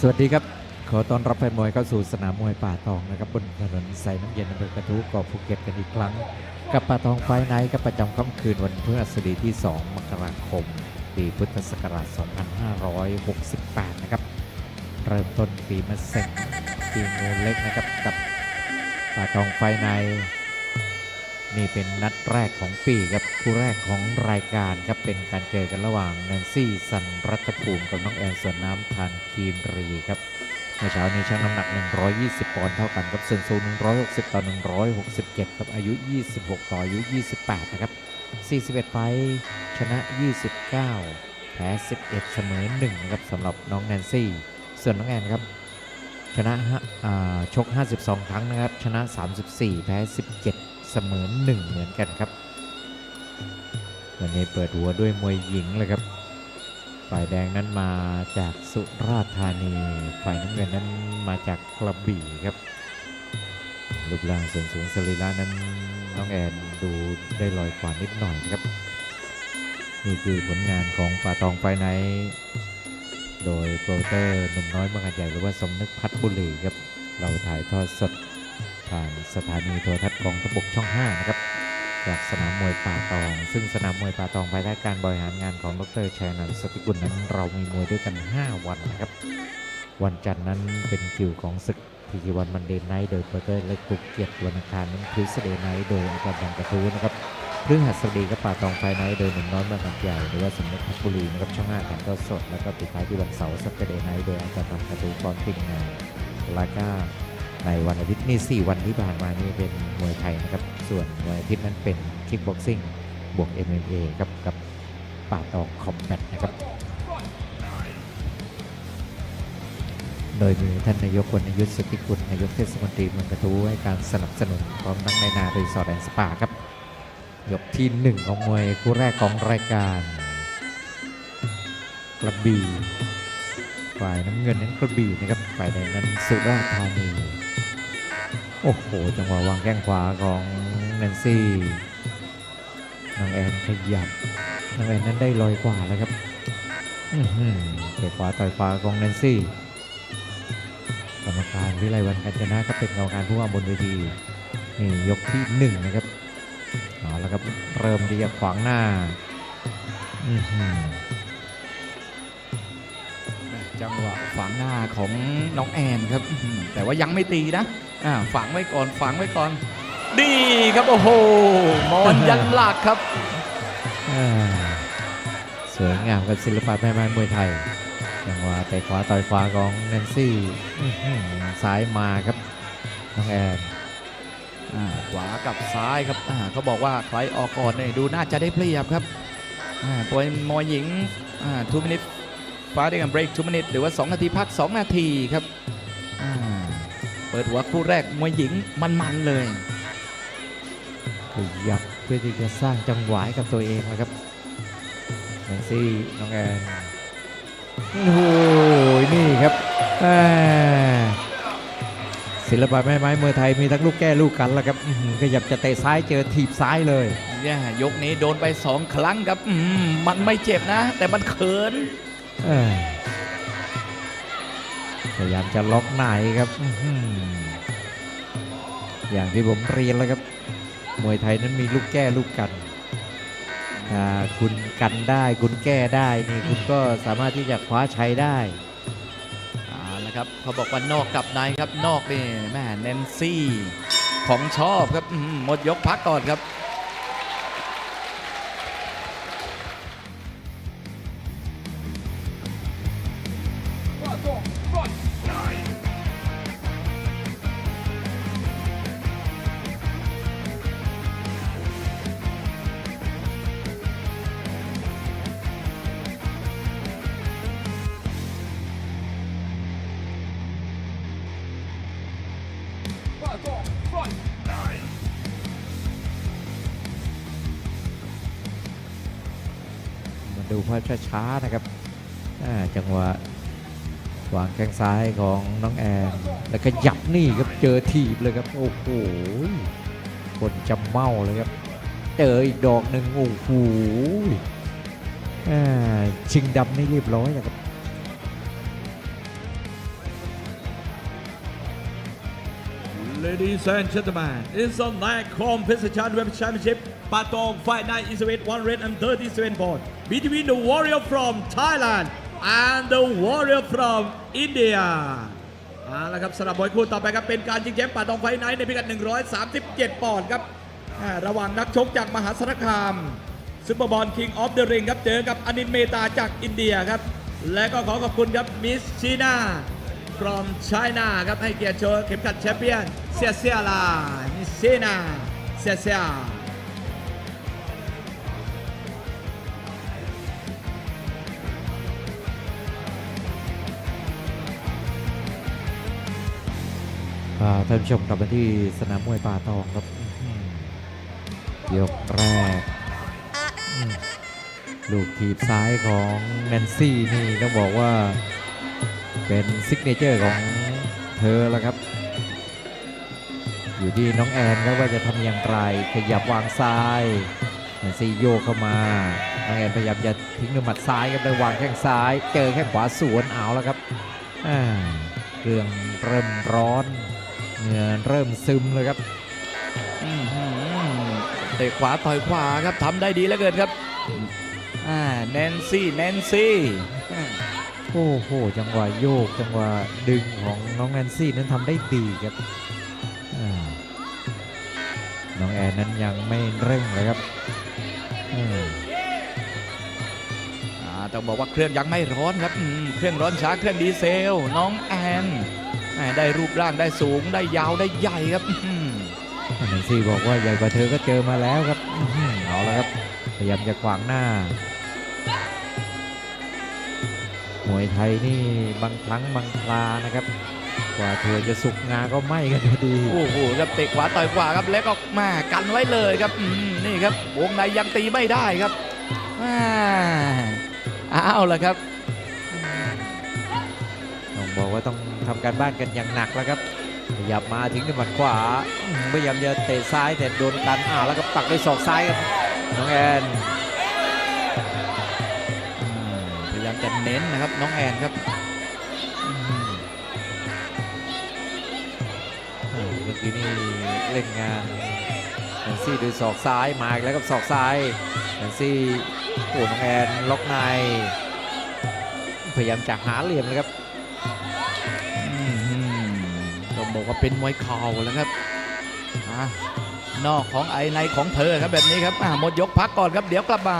สวัสดีครับ ขอต้อนรับแฟนมวยเข้าสู่สนามมวยป่าตองนะครับบนถนนสายน้ำเย็นอำเภอกระทู้เกาะภูเก็ตกันอีกครั้ง กับป่าตองไฟไนท์กับประจำค่ำคืนวันพฤหัสบดีที่ 2 มกราคม ปีพุทธศักราช 2568 นะครับ เริ่มต้นปีมะเส็งปีงูเล็กนะครับกับป่าตองไฟไนท์ นี่เป็นนัดแรกของปีครับคู่แรกของรายการครับเป็นการเจอกันระหว่างแนนซี่สันรัตภูมิกับน้องแอนสวนน้ำทานคีนรีครับเมื่อเช้านี้ชั่งน้ำหนัก 120 ปอนด์เท่ากันกับส่วนสูง160 ต่อ 167 ครับอายุ 26 ต่ออายุ 28 นะครับ 41 ไฟชนะ 29 แพ้ 11 เสมอ1นะครับสำหรับน้องแนนซี่ ส่วนน้องแอนครับชนะฮะอ่าชก 52 ครั้งนะครับ ชนะ 34 แพ้ 17 เสมอ1เหมือนกันครับ วันนี้เปิดหัวด้วยมวยหญิงเลยครับ ฝ่ายแดงนั้นมาจากสุราษฎร์ธานี ฝ่ายน้ำเงินนั้นมาจากกระบี่ครับรูปร่างส่วนสูงสรีระนั้นน้องแอนดูได้ลอยกว่านิดหน่อยครับ นี่คือผลงานของป่าตองไฟไนโดยโปรเตอร์หนุ่มน้อยเมืองหาดใหญ่หรือว่าสมนึกพัฒบุรีครับ เราถ่ายทอดสด ผ่านสถานีโทรทัศน์กองทบกช่อง 5 นะครับ จากสนามมวยป่าตอง ซึ่งสนามมวยป่าตองภายใต้การบริหารงานของดรชัยนันท์สติกุลนั้น เรามีมวยด้วยกัน 5 วันนะครับ วันจันทร์นั้นเป็นคิวของศึกพีกีวันมันเดย์ไนท์โดยโปรเตอร์เล็กกุกเกียรติวันอังคารนั้นคริสเดย์ไนท์โดยอาจารย์บังกระทูนะครับพฤหัสบดีกับป่าตองไฟไนท์โดยหนุ่มน้อยเมืองหัดใหญ่หรือว่าสมเด็จพัชบุรีนะครับช่องห้าถ่ายทอดสด แล้วก็ปิดท้ายที่วันเสาร์สัปดาห์ไนท์โดยอาจารย์บังกระทูก่อนปิดงานแล้วก็ ในวันอาทิตย์นี่4วันที่ผ่านมานี่เป็นมวยไทยนะครับ ส่วนวันอาทิตย์นั้นเป็นคิกบ็อกซิ่งบวก MMA ครับกับป่าตองคอมแบทนะครับ โดยมีท่านนายกคนนยุทธสติกุลนายกเทศมนตรีเมืองกระทู้ให้การสนับสนุนพร้อมทั้งในนารีสอร์ทแอนด์สปาครับยกที่หนึ่งของมวยคู่แรกของรายการกระบี่ฝ่ายน้ำเงินนั้นกระบี่นะครับฝ่ายแดงนั้นสุราษฎร์ธานี โอ้โห จังหวะวางแข้งขวาของแนนซี่น้องแอนขยับน้องแอนนั้นได้ลอยกว่าแล้วครับอื้อหือเตะขวาต่อยขวาของแนนซี่กรรมการวิไลวันกัญจนะก็เป็นกรรมการผู้ว่าบนเวทีนี่ยกที่หนึ่งนะครับเอาแล้วครับเริ่มที่จะขวางหน้า อื จังหวะฝังหน้าของน้องแอนครับอื้อหือแต่ว่ายังไม่ตีนะอ่าฝังไว้ก่อนฝังไว้ก่อน ดีครับโอ้โหมอนยันหลักครับอ่าสวยงามกับศิลปะแม่ไม้มวยไทยจังหวะเตะขวาต่อยขวาของแนนซี่อื้อหือซ้ายมาครับน้องแอนอ่าขวากับซ้ายครับอ่าเขาบอกว่าใครออกก่อนเนี่ยดูน่าจะได้เปรียบครับอ่าปวยมวยหญิงอ่า2 minute ฟ้าด้วยกัน break 2 minute หรือว่า 2 นาทีพัก 2 นาทีครับ เปิดหัวคู่แรกมวยหญิงมันๆเลยขยับเพื่อที่จะสร้างจังหวะให้กับตัวเองนะครับแนนซี่น้องแอนโอ้โหนี่ครับอ่าศิลปะแม่ไม้มวยไทยมีทั้งลูกแก้ลูกกันแล้วครับขยับจะเตะซ้ายเจอถีบซ้ายเลยเนี่ยยกนี้โดนไปสองครั้งครับมันไม่เจ็บนะ แต่มันเขิน พยายามจะล็อกไหนครับ อย่างที่ผมเรียนแล้วครับ มวยไทยนั้นมีลูกแก้ลูกกัน คุณกันได้คุณแก้ได้นี่คุณก็สามารถที่จะคว้าชัยได้เอาละครับเขาบอกว่านอกกับในครับนอกนี่แม่แนนซี่ของชอบครับหมดยกพักก่อนครับ ดูภาพช้าๆนะครับจังหวะวางแข้งซ้ายของน้องแอนแล้วก็ยับนี่ครับเจอทีบเลยครับโอ้โหคนจำเมาเลยครับเจออีกดอกหนึ่งโอ้โหชิงดำนี่เรียบร้อยนะครับ Ladies and gentlemen, it's a night competition web championship Patong Fight Night is with 137 pounds between the warrior from Thailand and the warrior from India เอาละครับสำหรับมวยคู่ต่อไปครับเป็นการชิงแชมป์ปาตองไฟไนท์ในพิกัด 137 ปอนด์ครับอ่าระหว่างนักชกจากมหาสารคามซุปเปอร์บอลคิงออฟเดอะริงครับเจอกับอนินเมตาจากอินเดียครับ และก็ขอขอบคุณครับมิสชีนา from China ครับให้เกียรติโชว์เข็มขัดแชมเปี้ยนเซียเซียลามิสชีนาเซียเซียพาท่านผู้ชมกลับมาที่สนามมวยป่าตองครับอื้อหือยกแรกอืมลูกทีบซ้ายของแนนซี่นี่ต้องบอกว่า เป็นซิกเนเจอร์ของเธอแล้วครับ อยู่ที่น้องแอนครับว่าจะทำอย่างไร ขยับวางซ้ายแนนซี่โยกเข้ามา น้องแอนพยายามจะทิ้งด้วยหมัดซ้ายครับได้วางแข้งซ้าย เจอแข้งขวาสวนเอาแล้วครับอ่าเครื่องเริ่มร้อนเหงื่อเริ่มซึมเลยครับอือหือเตะขวาต่อยขวาครับทำได้ดีเหลือเกินครับอ่าแนนซี่แนนซี่ โอ้โห จังหวะโยก จังหวะดึงของน้องแนนซี่นั้นทำได้ดีครับอ่าน้องแอนนั้นยังไม่เร่งเลยครับอืมอ่าต้องบอกว่าเครื่องยังไม่ร้อนครับอืมเครื่องร้อนช้าเครื่องดีเซล น้องแอนแหม่ได้รูปร่างได้สูงได้ยาวได้ใหญ่ครับอื้อหือแนนซี่บอกว่าใหญ่กว่าเธอก็เจอมาแล้วครับอื้อหือเอาละครับพยายามจะขวางหน้า มวยไทยนี่บางครั้งบางครานะครับ กว่าเธอจะสุกงาก็ไหม้กันอยู่ดี โอ้โหครับเตะขวาต่อยขวาครับแล้วก็มากันไว้เลยครับอืมนี่ครับวงในยังตีไม่ได้ครับอ่าเอาละครับต้องบอกว่าต้องทำการบ้านกันอย่างหนักแล้วครับขยับมาทิ้งด้วยหมัดขวาอื้อหือพยายามจะเตะซ้ายแต่โดนกันอ่าวแล้วก็ปักด้วยศอกซ้ายครับน้องแอน เน้นนะครับน้องแอนครับอืมอ่าเมื่อกี้นี่เล่นงานแนนซี่ด้วยศอกซ้ายมาอีกแล้วกับศอกซ้ายแนนซี่โอ้น้องแอนล็อกในพยายามจะหาเหลี่ยมเลยครับต้องบอกว่าเป็นมวยเข่าแล้วครับอะนอกของไอในของเธอครับแบบนี้ครับอะหมดยกพักก่อนครับเดี๋ยวกลับมา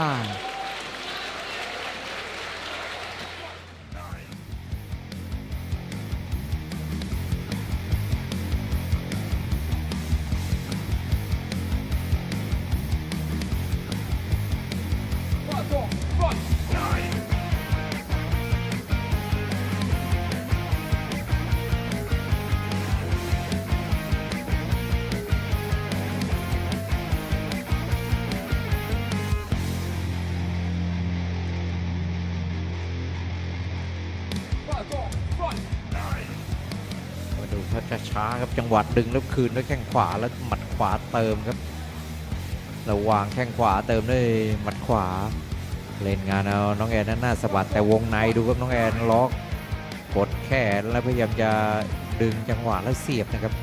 ช้าครับจังหวะดึงแล้วคืนด้วยแข้งขวาแล้วหมัดขวาเติมครับระวางแข้งขวาเติมด้วยหมัดขวา เล่นงานเอาน้องแอนนั้นหน้าสะบัดแต่วงในดูครับน้องแอนล็อกกดแขนแล้วพยายามจะดึงจังหวะแล้วเสียบนะครับ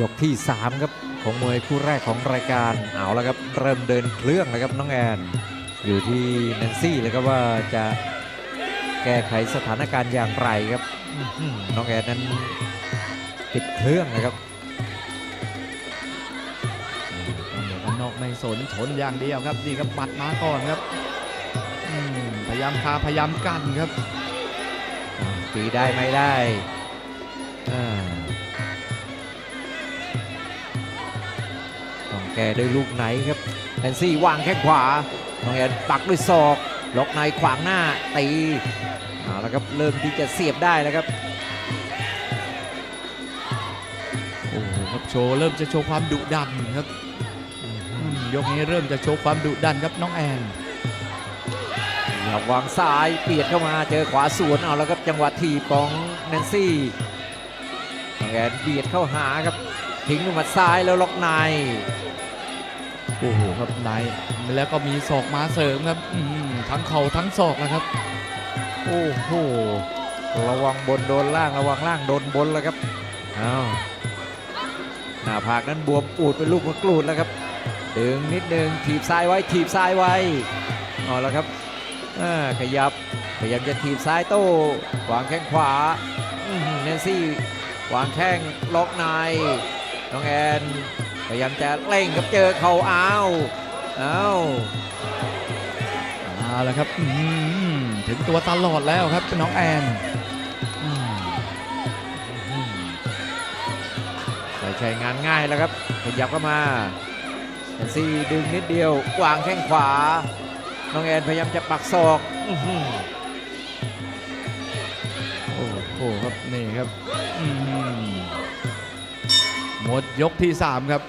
ยกที่ 3 ครับ ของมวยคู่แรกของรายการเอาแล้วครับเริ่มเดินเครื่องแล้วครับน้องแอน อยู่ที่แนนซี่เลยครับว่าจะแก้ไขสถานการณ์อย่างไรครับอื้อหือน้องแอนนั้นติดเครื่องนะครับต้องบอกว่านอกไม่สนชนอย่างเดียวครับนี่ครับปัดมาก่อนครับอืมพยายามคาพยายามกันครับตีได้ไม่ได้ แก้ด้วยลูกไหนครับแอนซี่วางแข้งขวาน้องแอนปักด้วยศอกล็อกในขวางหน้าตีเอาละครับเริ่มที่จะเสียบได้แล้วครับโอ้โหครับโชว์เริ่มจะโชว์ความดุดันครับอืมยกนี้เริ่มจะโชว์ความดุดันครับน้องแอนระวางซ้ายเปียดเข้ามาเจอขวาสวนเอาแล้วครับจังหวะทีบของแนนซี่น้องแอนเบียดเข้าหาครับทิ้งด้วยหมัดซ้ายแล้วล็อกใน โอ้โหครับในแล้วก็มีศอกมาเสริมครับอืมทั้งเข่าทั้งศอกนะครับ โอ้โหระวังบนโดนล่างระวังล่างโดนบนแล้วครับอ้าวหน้าผากนั้นบวมปูดเป็นลูกมะกรูดแล้วครับดึงนิดนึงถีบซ้ายไว้ถีบซ้ายไว้เอาแล้วครับอ่าขยับพยายามจะถีบซ้ายโต้วางแข้งขวาอื้อหือแนนซี่วางแข้งล็อกในน้องแอน พยายามจะเร่งครับเจอเข่าอ้าวอ้าวเอาละครับอืมถึงตัวตลอดแล้วครับน้องแอนอืมไม่ใช่งานง่ายแล้วครับขยับเข้ามาแอนซี่ดึงนิดเดียววางแข้งขวา น้องแอนพยายามจะปักศอกอื้อหือโอ้โหครับนี่ครับอืม หมดยกที่ 3 ครับ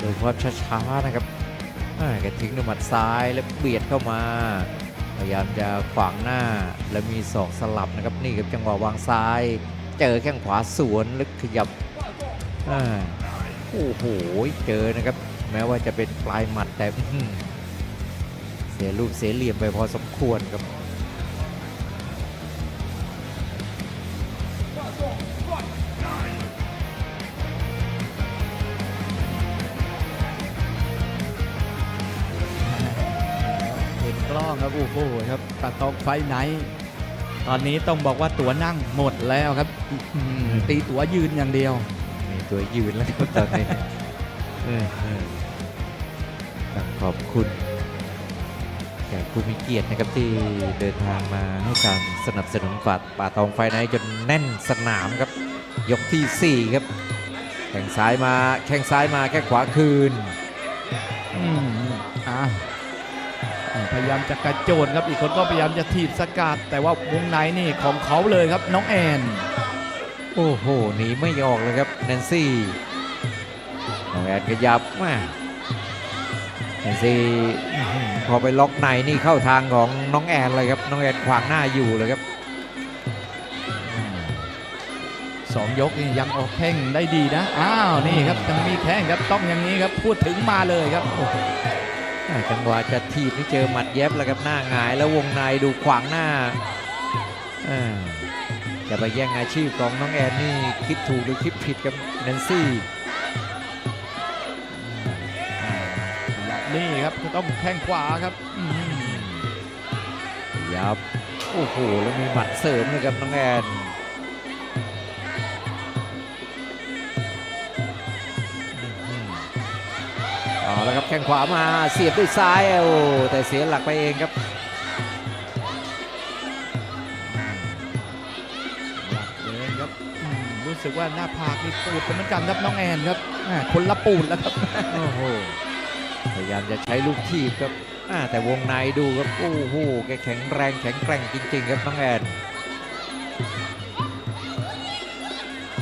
ดูความช้าๆนะครับอ่าแกทิ้งด้วยหมัดซ้ายแล้วเบียดเข้ามา พยายามจะขวางหน้าแล้วมีศอกสลับนะครับนี่ครับจังหวะวางซ้าย เจอแข้งขวาสวนล้วขยับอโอ้โหเจอนะครับ แม้ว่าจะเป็นปลายหมัดแต่อื้อหือเสียรูปเสียเหลี่ยมไปพอสมควรครับ ครับโอ้โหครับตาทองไฟไหน ตอนนี้ต้องบอกว่าตั๋วนั่งหมดแล้วครับอืมตีตั๋วยืนอย่างเดียว มีตัวยืนแล้วครับตอนนี้เออเออต้องขอบคุณแขกผู้มีเกียรตินะครับที่เดินทางมาให้การสนับสนุนป่าป่าตองไฟในจนแน่นสนามครับ ยกทีสี่4 ครับ แข้งซ้ายมาแข้งซ้ายมาแข้งขวาคืน อืมอะ พยายามจะกระโจนครับอีกคนก็พยายามจะถีบสกัดแต่ว่าวงในนี่ของเขาเลยครับน้องแอนโอ้โหหนีไม่ออกเลยครับแนนซี่น้องแอนขยับมาแนนซี่อื้อหือพอไปล็อกในนี่เข้าทางของน้องแอนเลยครับน้องแอนขวางหน้าอยู่เลยครับสองยกนี่ยังออกแข้งได้ดีนะ อ้าว นี่ครับยังมีแข้งครับต้องอย่างนี้ครับ พูดถึงมาเลยครับโอ้โหอ่า จังหวะจะทีบนี่เจอหมัดแยบแล้วครับหน้าหงายแล้ววงในดูขวางหน้าอ่าจะไปแย่งอาชีพของน้องแอนนี่คิดถูกหรือคิดผิดกับแนนซี่นี่ครับจะต้องแข้งขวาครับอืมยับโอ้โหแล้วมีหมัดเสริมเลยครับน้องแอนาแล้วครับแข้งขวามาเสียบด้วยซ้ายโอ้แต่เสียหลักไปเองครับหลักเลยครับอืมรู้สึกว่าหน้าผากนี่ปูดเป็นเหมือนกันครับน้องแอนครับอ่าคนละปูดแล้วครับโอ้โหพยายามจะใช้ลูกทีบครับอ่าแต่วงในดูครับโอ้โหแกแข็งแรงแข็งแกร่งจริง ๆ ครับน้องแอน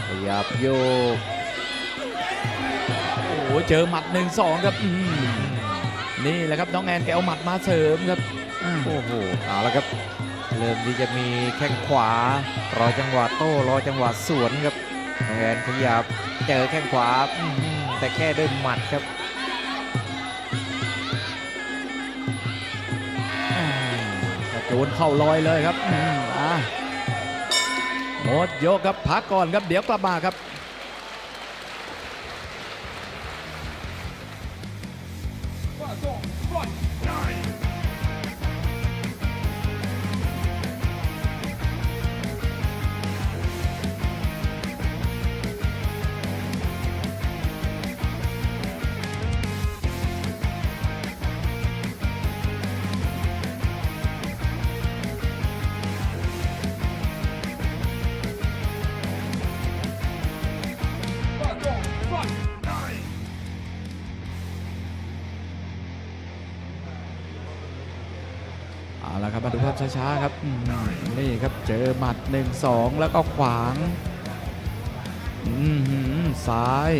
พยายามโยกโอ้โหเจอหมัดหนึ่งสองครับอืมนี่แหละครับน้องแอนแกเอาหมัดมาเสริมครับอ่าโอ้โหเอาละครับ เริ่มที่จะมีแข้งขวารอจังหวะโต้รอจังหวะสวนครับน้องแอนขยับเจอแข้งขวาอื้อหือแต่แก้ด้วยหมัดครับอ่ากระโจนเข้าลอยเลยครับอืมอ่าหมดยกครับพักก่อนครับเดี๋ยวกลับมาครับ เอ ช้าๆครับนี่ครับเจอหมัดหนึ่งสองแล้วก็ขวางซ้าย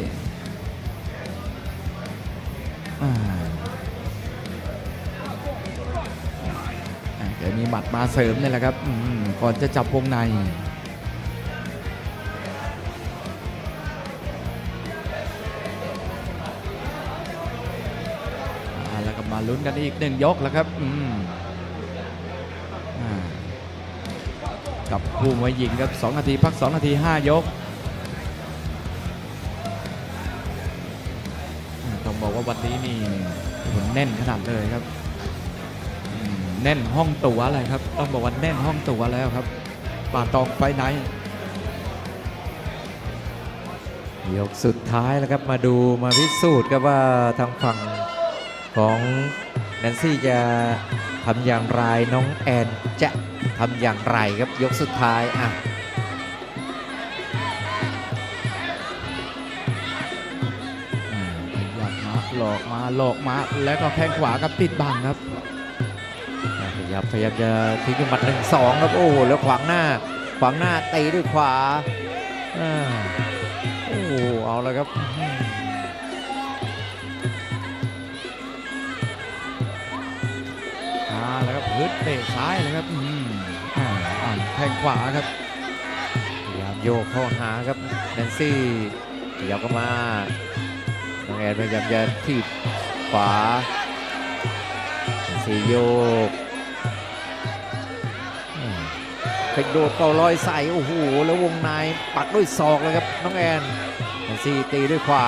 เดี๋ยวมีหมัดมาเสริมนี่แหละครับก่อนจะจับวงในแล้วก็มาลุ้นกันอีกหนึ่งยกแล้วครับอืมอ่า กับคู่มวยหญิงครับ 2 นาที พัก 2 นาที 5 ยก ต้องบอกว่าวันนี้นี่ผลแน่นขนาดเลยครับ แน่นห้องตั๋วอะไรครับ ต้องบอกว่าแน่นห้องตั๋วแล้วครับ ป่าตองไฟไหน ยกสุดท้ายแล้วครับมาดูมาพิสูจน์ครับว่าทางฝั่งของ แนนซี่จะทำอย่างไรน้องแอนจะทำอย่างไรครับยกสุดท้ายอะอ่าขยับมาหลอกมาหลอกมาแล้วก็แข้งขวากับติดบังครับพยายามพยายามจะทิ้งด้วยหมัดหนึ่งสองครับโอ้โหแล้วขวางหน้า ขวางหน้าตีด้วยขวาอ่าโอ้โหเอาแล้วครับ ฮึดเตะซ้ายเลยครับอืมอ่าอ่าแทงขวาครับพยายามโยกเข้าหาครับแนนซี่เดี๋ยวก็มาน้องแอนพยายามจะถีบขวาแนนซี่โยกอืมกระโดดเก่าลอยใส่โอ้โหแล้ววงในปักด้วยศอกเลยครับน้องแอนแนนซี่ตีด้วยขวา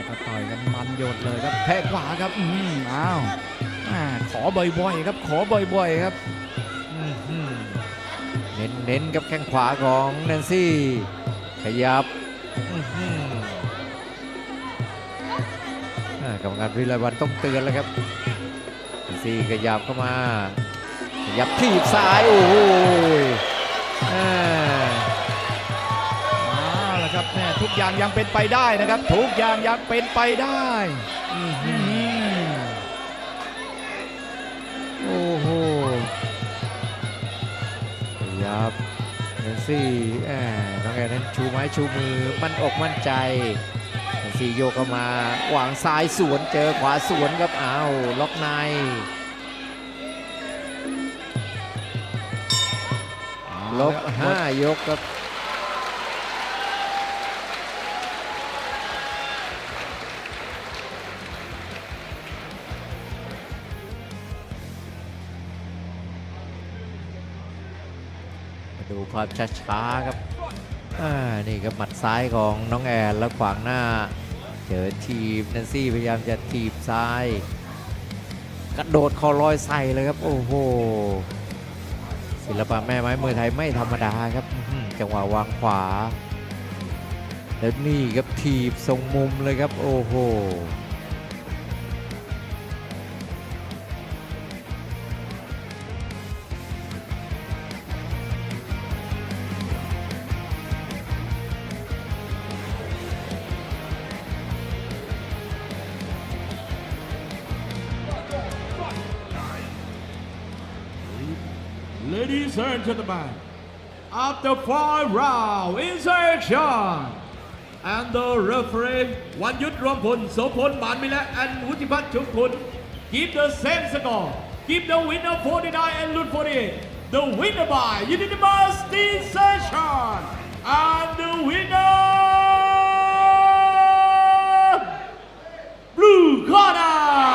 กก็ต่อยกันมันโยดเลยครับแทงขวาครับอืมอ้าวขอบ่อยๆครับ ขอบ่อยๆครับเน้นเน้นกับแข้งขวาของแนนซี่ ขยับอื้อหืออ่ากรรมการวิไลวันต้องเตือนแล้วครับแนนซี่ขยับเข้ามา ขยับทีบซ้าย โอ้โห แม่ทุกอย่างยังเป็นไปได้นะครับ ทุกอย่างยังเป็นไปได้อืมโอ้โหขยับแนนซี่แหมน้องแอนนั้นชูไม้ชูมือมั่นอกมั่นใจแนนซี่โยกเข้ามาวางซ้ายสวนเจอขวาสวนครับอ้าวล็อกในลบห้ายกครับ มาดูภาพช้าๆครับอ่านี่ครับหมัดซ้ายของน้องแอนแล้วขวางหน้า เจอทีบแนนซี่พยายามจะทีบซ้าย กระโดดคอลอยใส่เลยครับ โอ้โหศิลปะแม่ไม้มวยไทยไม่ธรรมดาครับจังหวะวางขวา แล้วนี่ครับทีบทรงมุมเลยครับ โอ้โห Ladies and gentlemen, after five rounds in section, and the referee วันยุทธรวมพลโสพลหมานมิและ and วุฒิพัฒน์ชุมพล keep the same score keep the winner 49 and Lut 48 the winner by unanimous decision and the winner blue corner